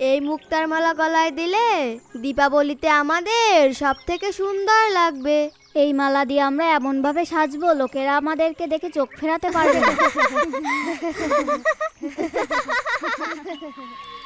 এই মুক্তার মালা গলায় দিলে দীপাবলিতে আমাদের সব থেকে সুন্দর লাগবে। এই মালা দিয়ে আমরা এমনভাবে সাজবো লোকেরা আমাদেরকে দেখে চোখ ফেরাতে পারবে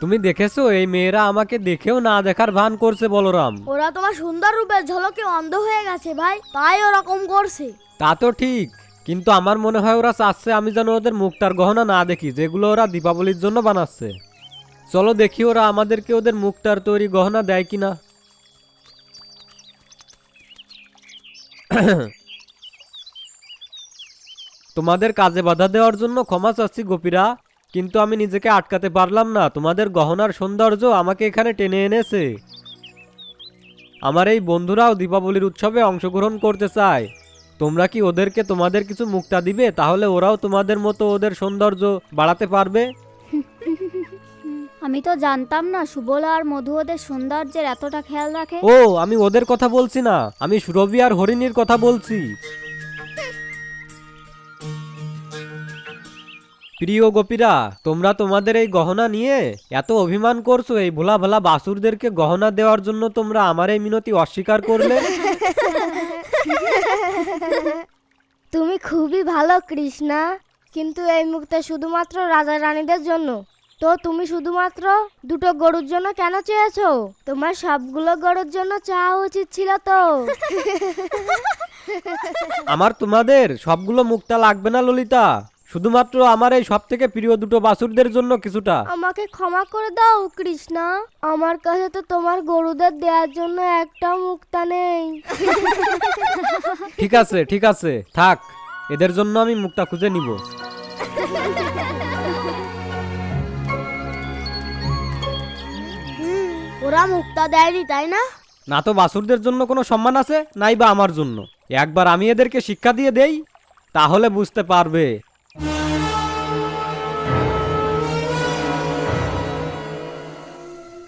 তুমি দেখেছ? এই মেয়েরা আমাকে দেখেও না দেখার ভান করছে বলরাম। ওরা তোমার সুন্দর রূপের ঝলকে অন্ধ হয়ে গেছে ভাই তাই ওরকম করছে। তা তো ঠিক কিন্তু আমার মনে হয় ওরা চাচ্ছে আমি যেন ওদের মুক্তার গহনা না দেখি যেগুলো ওরা দীপাবলির জন্য বানাচ্ছে। চলো দেখি ওরা আমাদেরকে ওদের মুক্তার তৈরি গহনা দেয় কিনা। তোমাদের কাজে বাধা দেওয়ার জন্য ক্ষমা চাচ্ছি গোপীরা। কিন্তু আমি নিজেকে আটকাতে পারলাম না। তোমাদের গহনার সৌন্দর্য আমাকে এখানে টেনে এনেছে। আমার এই বন্ধুরাও দীপাবলির উৎসবে অংশগ্রহণ করতে চায়। তোমরা কি ওদেরকে তোমাদের কিছু মুক্তা দিবে? তাহলে ওরাও তোমাদের মতো ওদের সৌন্দর্য বাড়াতে পারবে। আমি তো জানতাম না সুবলা আর মধু ওদের সৌন্দর্যের এতটা খেয়াল রাখে। ও আমি ওদের কথা বলছি না। আমি সুরভি আর হরিণীর কথা বলছি। প্রিয় গোপীরা তোমরা তোমাদের এই গহনা নিয়ে এত অভিমান করছ এই ভোলা ভোলা বাসুরদেরকে গহনা দেওয়ার জন্য তোমরা আমার এই মিনতি অস্বীকার করলে? তুমি খুবই ভালো কৃষ্ণা কিন্তু এই মুক্তা শুধুমাত্র রাজা রানীদের জন্য। তো তুমি শুধুমাত্র দুটো গরুর জন্য কেন চেয়েছো? তোমার সবগুলো গরুর জন্য চাওয়া উচিত ছিল তো। আমার তোমাদের সবগুলো মুক্তা লাগবে না ললিতা। শুধুমাত্র আমার এই সব থেকে প্রিয় দুটো বাসুরদের জন্য কিছুটা। আমাকে ক্ষমা করে দাও কৃষ্ণা। আমার কাছে তো তোমার গরুদের দেওয়ার জন্য একটা মুক্তা নেই। ঠিক আছে ঠিক আছে। থাক এদের জন্য আমি মুক্তা খুঁজে নিব। ওরা মুক্তা দেয়নি তাই না? না তো বাসুরদের জন্য কোনো সম্মান আছে নাই বা আমার জন্য। একবার আমি এদেরকে শিক্ষা দিয়ে দেই তাহলে বুঝতে পারবে।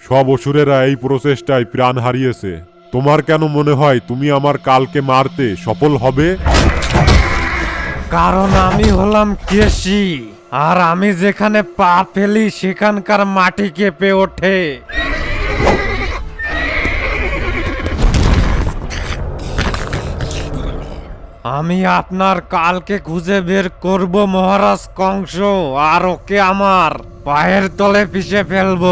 সব অসুরেরা এই প্রচেষ্টায় প্রাণ হারিয়েছে। তোমার কেন মনে হয় তুমি আমার কালকে মারতে সফল হবে? কারণ আমি হলাম কেশি, আর আমি যেখানে পা ফেলি সেখানকার মাটি কেঁপে ওঠে। আমি আপনার কালকে খুঁজে বের করব মহারাজ কংস আর ওকে আমার পায়ের তলে পিষে ফেলব।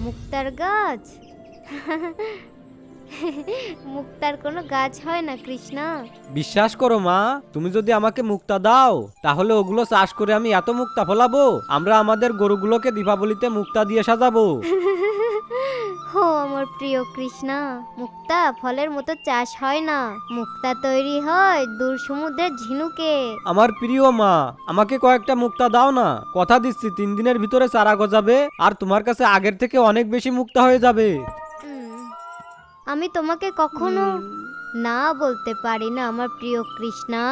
মুক্তার গাছ? মুক্তার কোনো গাছ হয় না কৃষ্ণা। বিশ্বাস করো মা তুমি যদি আমাকে মুক্তা দাও তাহলে ওগুলো চাষ করে আমি এত মুক্তা ফলাবো আমরা আমাদের গরুগুলোকে দীপাবলিতে মুক্তা দিয়ে সাজাবো। ও আমার প্রিয় কৃষ্ণা মুক্তা ফলের মতো চাষ হয় না। মুক্তা তৈরি হয় দূর সমুদ্রের ঝিনুকে। আমার প্রিয় মা আমাকে কয়েকটা মুক্তা দাও না। কথা দিচ্ছি তিন দিনের ভিতরে চারা গজাবে আর তোমার কাছে আগের থেকে অনেক বেশি মুক্তা হয়ে যাবে। উম, আমি তোমাকে কখনো না বলতে পারি না আমার প্রিয় কৃষ্ণা।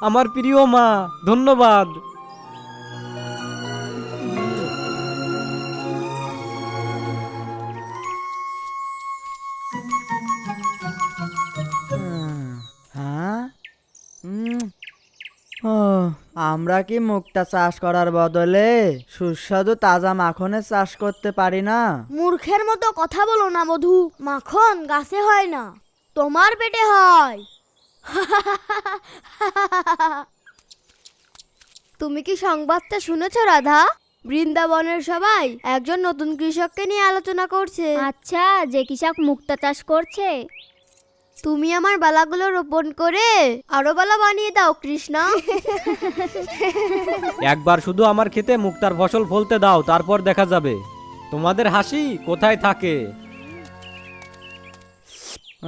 আমার প্রিয় মা ধন্যবাদ। আমরা কি মুক্তা চাষ করার বদলে সুস্বাদু তাজা মাখনের চাষ করতে পারি না? মূর্খের মতো কথা বলো না মধু। মাখন গাছে হয় না তোমার পেটে হয়। তুমি কি সংবাদটা শুনেছ রাধা? বৃন্দাবনের সবাই একজন নতুন কৃষককে নিয়ে আলোচনা করছে। আচ্ছা যে কৃষক মুক্তা চাষ করছে তুমি আমার বালাগুলো রোপণ করে আরও বালা বানিয়ে দাও কৃষ্ণা। একবার শুধু আমার খেতে মুক্তার ফসল ফলতে দাও তারপর দেখা যাবে। তোমাদের হাসি কোথায় থাকে?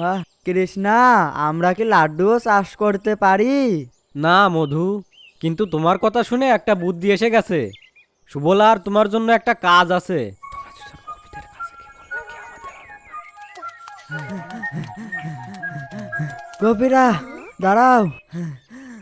আহ, কৃষ্ণা আমরা কি লাড্ডুও চাষ করতে পারি? না মধু কিন্তু তোমার কথা শুনে একটা বুদ্ধি এসে গেছে। সুবলা আর তোমার জন্য একটা কাজ আছে। গোপীরা দাঁড়াও।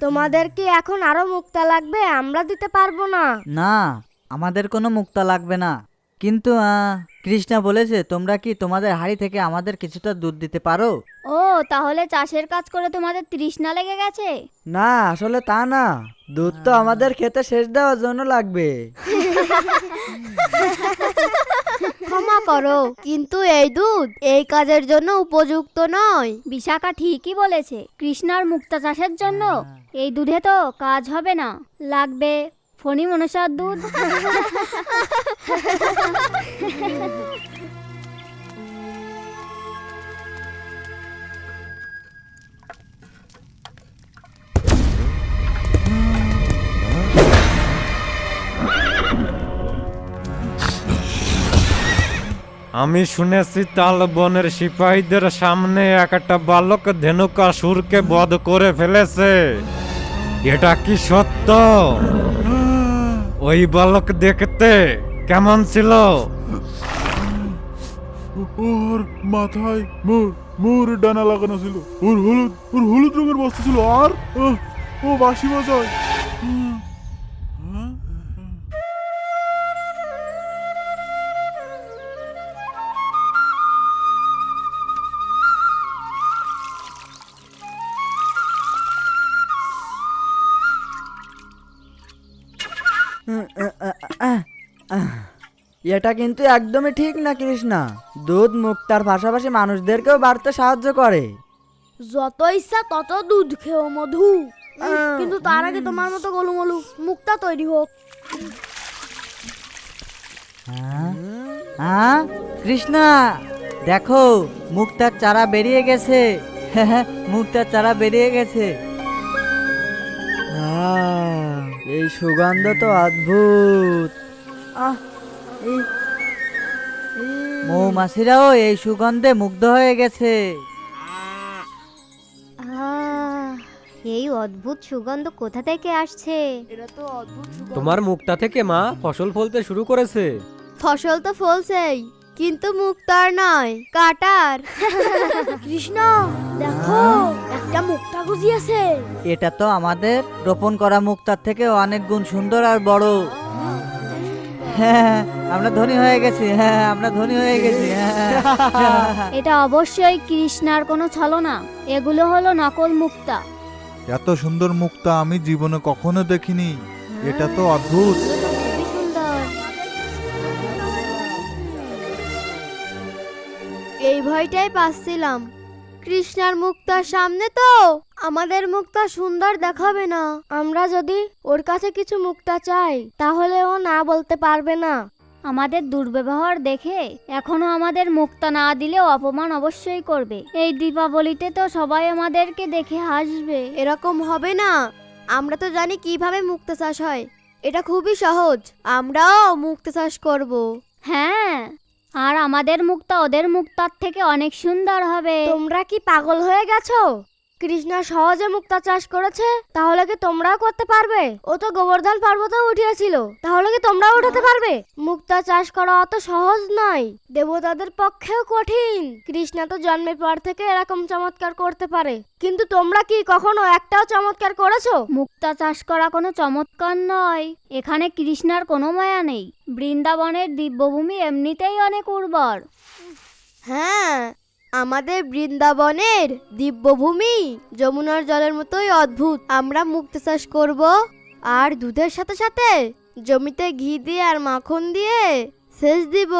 তোমাদের কি এখন আরও মুক্তা লাগবে আমরা দিতে পারব না। না আমাদের কোনো মুক্তা লাগবে না। কিন্তু আহ, কৃষ্ণা বলেছে তোমরা কি তোমাদের হাড়ি থেকে আমাদের কিছুটা দুধ দিতে পারো? ও তাহলে চাষের কাজ করে তোমাদের তৃষ্ণা লেগে গেছে? না আসলে তা না। দুধ তো আমাদের খেতে শেষ দেওয়ার জন্য লাগবে। ক্ষমা করো। কিন্তু এই দুধ এই কাজের জন্য উপযুক্ত নয়। বিশাখা ঠিকই বলেছে কৃষ্ণার মুক্তা চাষের জন্য এই দুধে তো কাজ হবে না। লাগবে ফণি মনসার দুধ। আমি শুনেছি, তাল বনের সিপাহীদের সামনে এক একটা বালক ধেনুকাসুরকে বধ করে ফেলেছে। এটা কি সত্য? ওই বালক দেখতে কেমন ছিল? ওর মাথায় মোর মোর ডানা লাগানো ছিল। ওর হলুদ ওর হলুদ রঙের বস্তা ছিল। আর ও বাঁশি বাজায়। এটা কিন্তু একদমই ঠিক না কৃষ্ণা। দুধ মুক্তার পাশাপাশি মানুষদেরকেও বাড়তে সাহায্য করে। যত ইচ্ছা তত দুধ খেও মধু। কিন্তু তার আগে তোমার মতো গোলুমলু মুক্তা তৈরি হোক। হ্যাঁ? হ্যাঁ? কৃষ্ণা দেখো মুক্তার চারা বেরিয়ে গেছে। মুক্তার চারা বেরিয়ে গেছে। এই সুগন্ধ তো অদ্ভুত। আহ, মৌমাছিরাও এই সুগন্ধে মুগ্ধ হয়ে গেছে। আহ, এই অদ্ভুত সুগন্ধ কোথা থেকে আসছে? তোমার মুখটা থেকে মা ফসল ফলতে শুরু করেছে। ফসল তো ফলছেই কিন্তু মুক্তার নয় কাটার। কৃষ্ণ দেখো একটা মুক্তা গুজিয়েছে এটা তো আমাদের রোপণ করা মুক্তার থেকে অনেক গুণ সুন্দর আর বড়। হ্যাঁ আমরা ধনী হয়ে গেছি হ্যাঁ আমরা ধনী হয়ে গেছি হ্যাঁ। এটা অবশ্যই কৃষ্ণার কোনো ছলনা এগুলো হলো নকল মুক্তা। এত সুন্দর মুক্তা আমি জীবনে কখনো দেখিনি এটা তো অদ্ভুত। এই ভয়টাই পাচ্ছিলাম। কৃষ্ণার মুক্তার সামনে তো। আমাদের মুক্তা সুন্দর দেখাবে না। আমরা যদি ওর কাছে কিছু মুক্তা চাই, তাহলে ও না বলতে পারবে না। আমাদের দুর্ব্যবহার দেখে এখনও আমাদের মুক্তা না দিলেও অপমান অবশ্যই করবে। এই দীপাবলিতে তো সবাই আমাদেরকে দেখে হাসবে। এরকম হবে না। আমরা তো জানি কীভাবে মুক্তা চাষ হয়। এটা খুবই সহজ। আমরাও মুক্তা চাষ করব। হ্যাঁ। আর আমাদের মুক্তা ওদের মুক্তার থেকে অনেক সুন্দর হবে। তোমরা কি পাগল হয়ে গেছো? কৃষ্ণা সহজে মুক্তা চাষ করেছে, তাহলে কি তোমরাও করতে পারবে? ও তো গোবর্ধন পর্বতেও উঠিয়েছিল, তাহলে কি তোমরাও উঠাতে পারবে? মুক্তা চাষ করা অত সহজ নয়, দেবতাদের পক্ষেও কঠিন। কৃষ্ণা তো জন্মের পর থেকে এরকম চমৎকার করতে পারে। কিন্তু তোমরা কি কখনো একটাও চমৎকার করেছ? মুক্তা চাষ করা কোনো চমৎকার নয়, এখানে কৃষ্ণার কোনো মায়া নেই। বৃন্দাবনের দিব্যভূমি এমনিতেই অনেক উর্বর। হ্যাঁ আমাদের বৃন্দাবনের দিব্যভূমি যমুনার জলের মতোই অদ্ভুত। আমরা মুক্তা চাষ করব আর দুধের সাথে সাথে জমিতে ঘি দিয়ে আর মাখন দিয়ে সেচ দিব।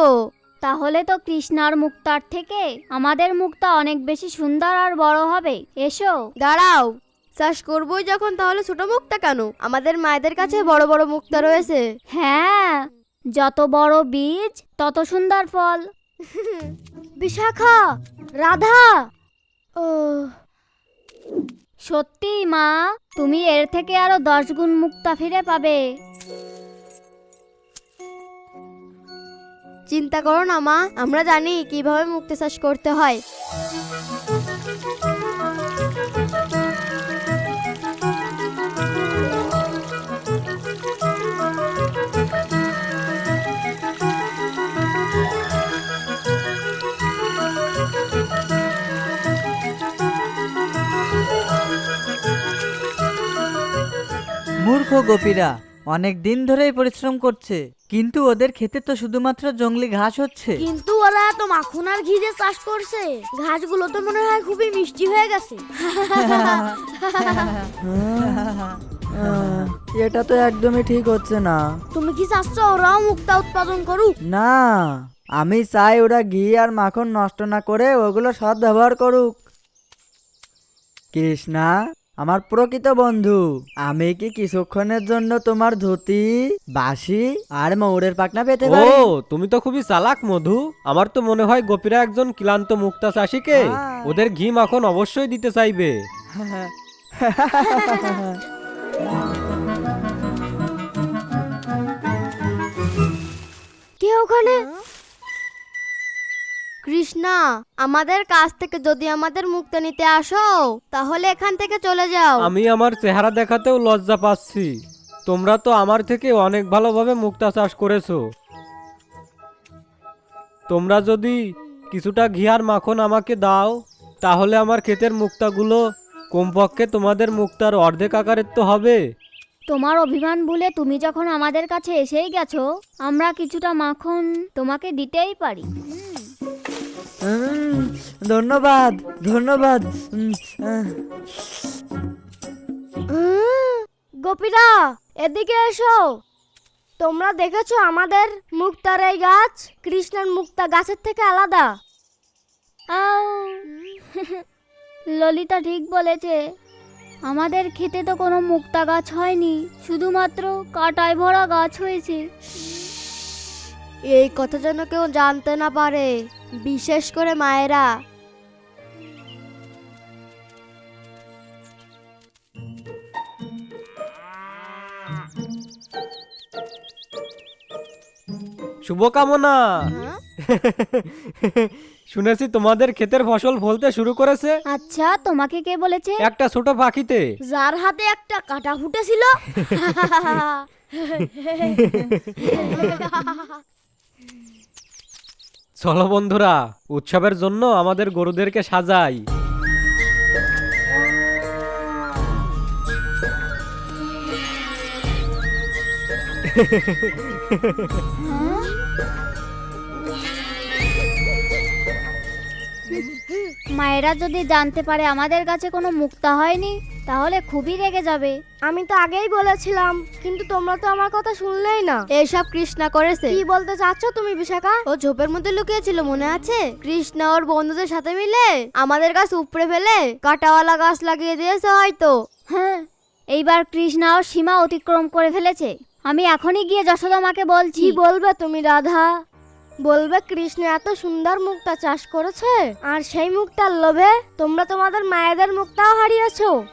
তাহলে তো কৃষ্ণার মুক্তার থেকে আমাদের মুক্তা অনেক বেশি সুন্দর আর বড় হবে। এসো। দাঁড়াও চাষ করবই যখন তাহলে ছোট মুক্তা কেন? আমাদের মায়েদের কাছে বড় বড় মুক্তা রয়েছে। হ্যাঁ যত বড় বীজ তত সুন্দর ফল। বিশাখা, রাধা। ও, সত্যি মা, তুমি এর থেকে আরও দশ গুণ মুক্তা ফিরে পাবে। চিন্তা করো না মা, আমরা জানি কীভাবে মুক্তি চাষ করতে হয়। মূর্খ গোপীরা অনেক দিন ধরেই পরিশ্রম করছে কিন্তু ওদের খেতে তো শুধুমাত্র জঙ্গলি ঘাস হচ্ছে। কিন্তু ওরা এত মাখন আর ঘি দিয়ে চাষ করছে ঘাসগুলো তো মনে হয় খুবই মিষ্টি হয়ে গেছে। এটা তো একদমই ঠিক হচ্ছে না। তুমি কি চাচ্ছ ওরাও মুক্তা উৎপাদন করুক? না আমি চাই ওরা ঘি আর মাখন নষ্ট না করে ওগুলো সৎ ব্যবহার করুক। কৃষ্ণা আমার প্রকৃত বন্ধু আমি কি কিছুক্ষণের জন্য তোমার ধুতি বাঁশি আর ময়ূরের পাখনা পেতে ও পারি তুমি তো খুবই চালাক মধু। আমার তো মনে হয় গোপীরা একজন ক্লান্ত মুক্তা চাষিকে হ্যাঁ। ওদের ঘি মাখন অবশ্যই দিতে চাইবে। কে ওখানে? কৃষ্ণা আমাদের কাছ থেকে যদি আমাদের মুক্তা নিতে আসো তাহলে এখান থেকে চলে যাও। আমি আমার চেহারা দেখাতেও লজ্জা পাচ্ছি। তোমরা তো আমার থেকে অনেক ভালোভাবে মুক্তা চাষ করেছ। তোমরা যদি কিছুটা ঘি আর মাখন আমাকে দাও তাহলে আমার ক্ষেতের মুক্তাগুলো কমপক্ষে তোমাদের মুক্তার অর্ধেক আকারের তো হবে। তোমার অভিমান ভুলে তুমি যখন আমাদের কাছে এসেই গেছো আমরা কিছুটা মাখন তোমাকে দিতেই পারি। ধন্যবাদ ধন্যবাদ। গোপীরা এদিকে এসো। তোমরা দেখেছ আমাদের মুক্তার এই গাছ? কৃষ্ণের মুক্তা গাছের থেকে আলাদা। ললিতা ঠিক বলেছে আমাদের খেতে তো কোনো মুক্তা গাছ হয়নি শুধুমাত্র কাটায় ভরা গাছ হয়েছে। এই কথা যেন কেউ জানতে না পারে। বিশেষ করে মায়েরা। শুভকামনা। শুনেছি তোমাদের ক্ষেতের ফসল ফলতে শুরু করেছে। আচ্ছা তোমাকে কে বলেছে? একটা ছোট পাখিতে। যার হাতে একটা কাটা ফুটেছিল। চলো বন্ধুরা উৎসবের জন্য আমাদের গরুদেরকে সাজাই। মায়েরা যদি জানতে পারে আমাদের কাছে কোনো মুক্তা হয়নি তাহলে খুবই রেগে যাবে। আমি তো আগেই বলেছিলাম কিন্তু তোমরা তো আমার কথা শুনলেই না। এসব কৃষ্ণা করেছে কি বলতে চাচ্ছ তুমি বিশাখা? ও ঝোপের মধ্যে লুকিয়েছিল মনে আছে? কৃষ্ণা ওর বন্ধুদের সাথে মিলে আমাদের গাছ উপড়ে ফেলে কাটাওয়ালা গাছ লাগিয়ে দিয়েছে হয়তো। হ্যাঁ এইবার কৃষ্ণাও সীমা অতিক্রম করে ফেলেছে। আমি এখনই গিয়ে যশোদা মাকে বলছি। বলবে তুমি রাধা? বলবে কৃষ্ণ এত সুন্দর মুক্তা চাষ করেছে আর সেই মুক্তার লোভে তোমরা তোমাদের মায়েদের মুক্তাও হারিয়েছো।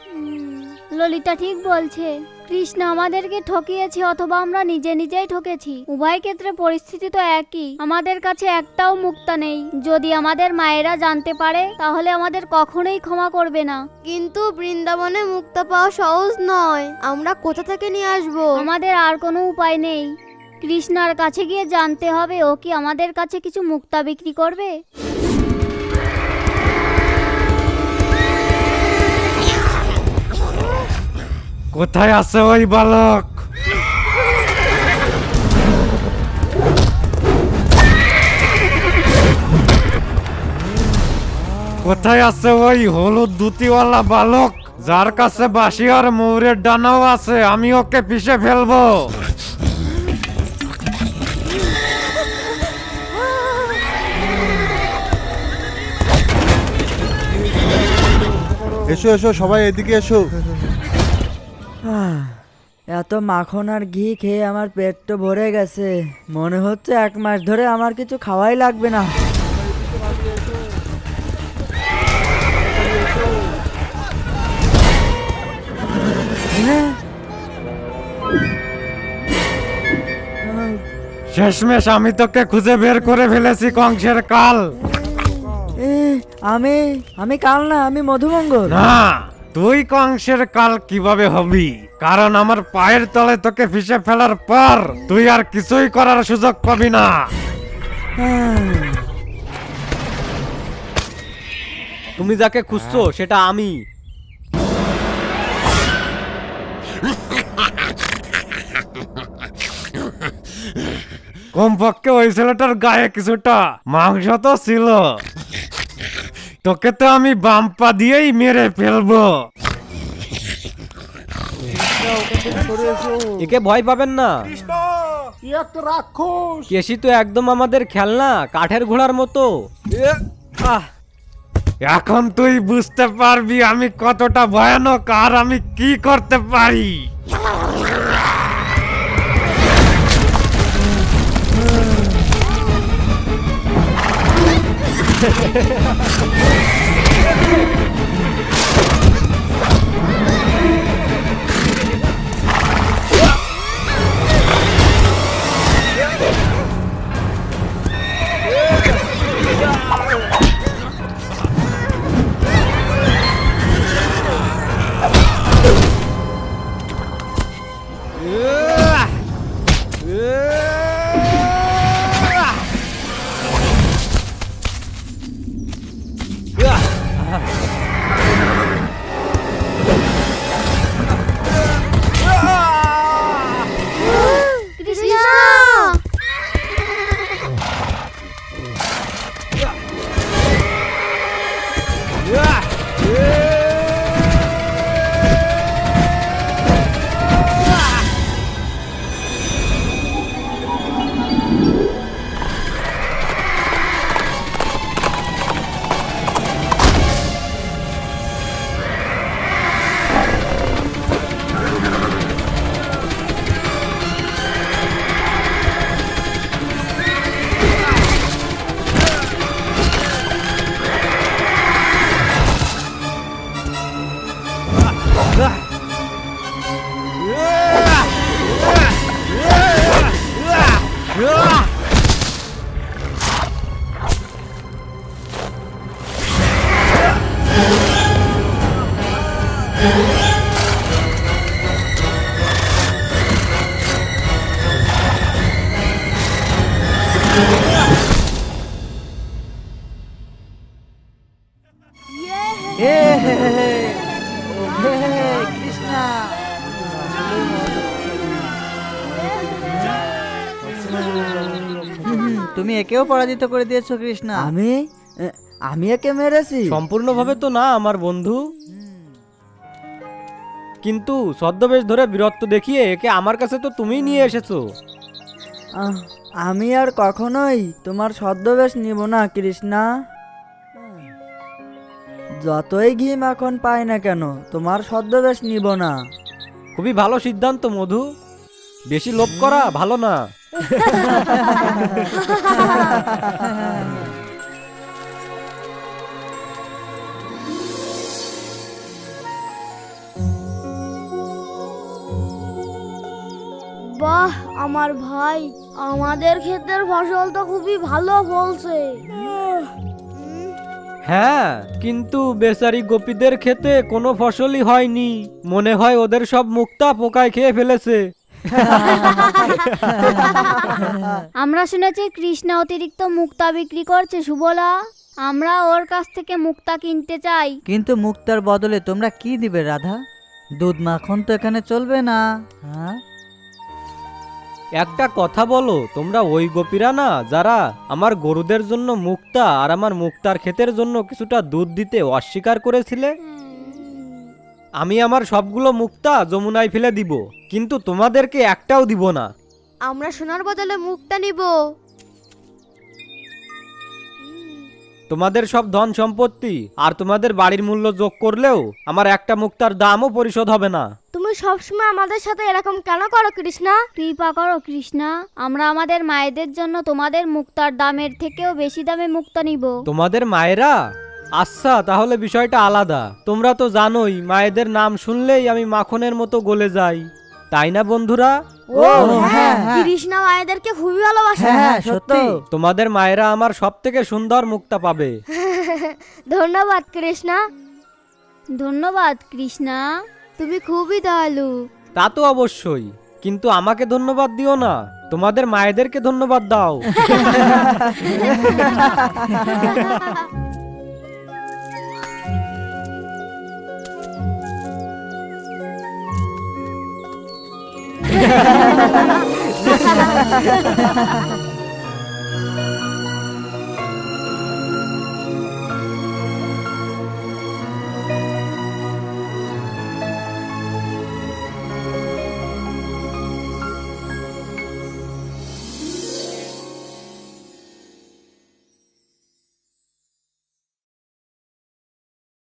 ললিতা ঠিক বলছে কৃষ্ণ আমাদেরকে ঠকিয়েছে অথবা আমরা নিজে নিজেই ঠকেছি। উভয় ক্ষেত্রে পরিস্থিতি তো একই। আমাদের কাছে একটাও মুক্তা নেই। যদি আমাদের মায়েরা জানতে পারে তাহলে আমাদের কখনোই ক্ষমা করবে না। কিন্তু বৃন্দাবনে মুক্তা পাওয়া সহজ নয়। আমরা কোথা থেকে নিয়ে আসব? আমাদের আর কোনো উপায় নেই। কৃষ্ণার কাছে গিয়ে জানতে হবে, ও কি আমাদের কাছে কিছু মুক্তা বিক্রি করবে? কোথায় আছে ওই বালক? কোথায় আছে ওই হলুদ দুতিওয়ালা বালক? যার কাছে বাঁশি আর ময়ূরের ডানাও আছে, আমি ওকে পিষে ফেলব। এসো এসো সবাই এদিকে এসো। আহ, এত মাখন আর ঘি খেয়ে আমার পেট তো ভরে গেছে। মনে হচ্ছে এক মাস ধরে আমার কিছু খাওয়াই লাগবে না। হ্যাঁ? শেষমেশ আমি তোকে খুঁজে বের করে ফেলেছি কংসের কাল। আমি আমি কাল না আমি মধুমঙ্গল। না তুই কংসের কাল কীভাবে হবি? কারণ আমার পায়ের তলে তোকে ফিসে ফেলার পর তুই আর কিছুই করার সুযোগ পাবি না। হ্যাঁ। তুমি যাকে খুঁজছো সেটা আমি। কমপক্ষে ওই ছেলেটার গায়ে কিছুটা মাংস তো ছিল। তোকে তো আমি বাম্পা দিয়েই মেরে ফেলব। একে ভয় পাবেন না। কেশি তো একদম আমাদের খেলনা কাঠের ঘোড়ার মতো। আহ! এখন তুই বুঝতে পারবি আমি কতটা ভয়ানক আর আমি কি করতে পারি। Hehehehe একেও পরাজিত করে দিয়েছ কৃষ্ণা। আমি? আমি একে মেরেছি? সম্পূর্ণভাবে তো না আমার বন্ধু। কিন্তু ছদ্মবেশ ধরে বীরত্ব দেখিয়ে একে আমার কাছে তো তুমিই নিয়ে এসেছ। আহ, আমি আর কখনোই তোমার ছদ্মবেশ নিব না কৃষ্ণা। যতই ঘি মাখন পাই না কেন তোমার ছদ্মবেশ নিব না। খুবই ভালো সিদ্ধান্ত মধু। বেশি লোভ করা ভালো না। বাহ, আমার ভাই, আমাদের ক্ষেতের ফসল তো খুবই ভালো ফলছে। হ্যাঁ কিন্তু বেচারি গোপীদের খেতে কোনো ফসলই হয়নি। মনে হয় ওদের সব মুক্তা পোকায় খেয়ে ফেলেছে। আমরা শুনেছি কৃষ্ণা অতিরিক্ত মুক্তা বিক্রি করছে সুবলা। আমরা ওর কাছ থেকে মুক্তা কিনতে চাই। কিন্তু মুক্তার বদলে তোমরা কি দিবে রাধা? দুধ মাখন তো এখানে চলবে না। হ্যাঁ? একটা কথা বলো তোমরা ওই গোপীরা না যারা আমার গরুদের জন্য মুক্তা আর আমার মুক্তার ক্ষেতের জন্য কিছুটা দুধ দিতে অস্বীকার করেছিলে? আমি আমার সবগুলো মুক্তা যমুনায় ফেলে দিব কিন্তু তোমাদেরকে একটাও দিব না। আমরা সোনার বদলে মুক্তা নিব। তোমাদের সব ধন সম্পত্তি আর তোমাদের বাড়ির মূল্য যোগ করলেও আমার একটা মুক্তার দামও পরিশোধ হবে না। তুমি সবসময় আমাদের সাথে এরকম কেন করো কৃষ্ণা? কৃপা করো কৃষ্ণা। আমরা আমাদের মায়েদের জন্য তোমাদের মুক্তার দামের থেকেও বেশি দামে মুক্তা নিব। তোমাদের মায়েরা আচ্ছা তাহলে বিষয়টা আলাদা। তোমরা তো জানোই মায়েদের নাম শুনলেই আমি মাখনের মতো গলে যাই। তাই না বন্ধুরা? ও হ্যাঁ হ্যাঁ কৃষ্ণা মায়েদেরকে খুবই ভালোবাসে। হ্যাঁ হ্যাঁ সত্যি। তোমাদের মায়েরা আমার সব থেকে সুন্দর মুক্তা পাবে। ধন্যবাদ কৃষ্ণা। ধন্যবাদ কৃষ্ণা। তুমি খুবই দয়ালু। তা তো অবশ্যই কিন্তু আমাকে ধন্যবাদ দিও না। তোমাদের মায়েদেরকে ধন্যবাদ দাও। 감사합니다.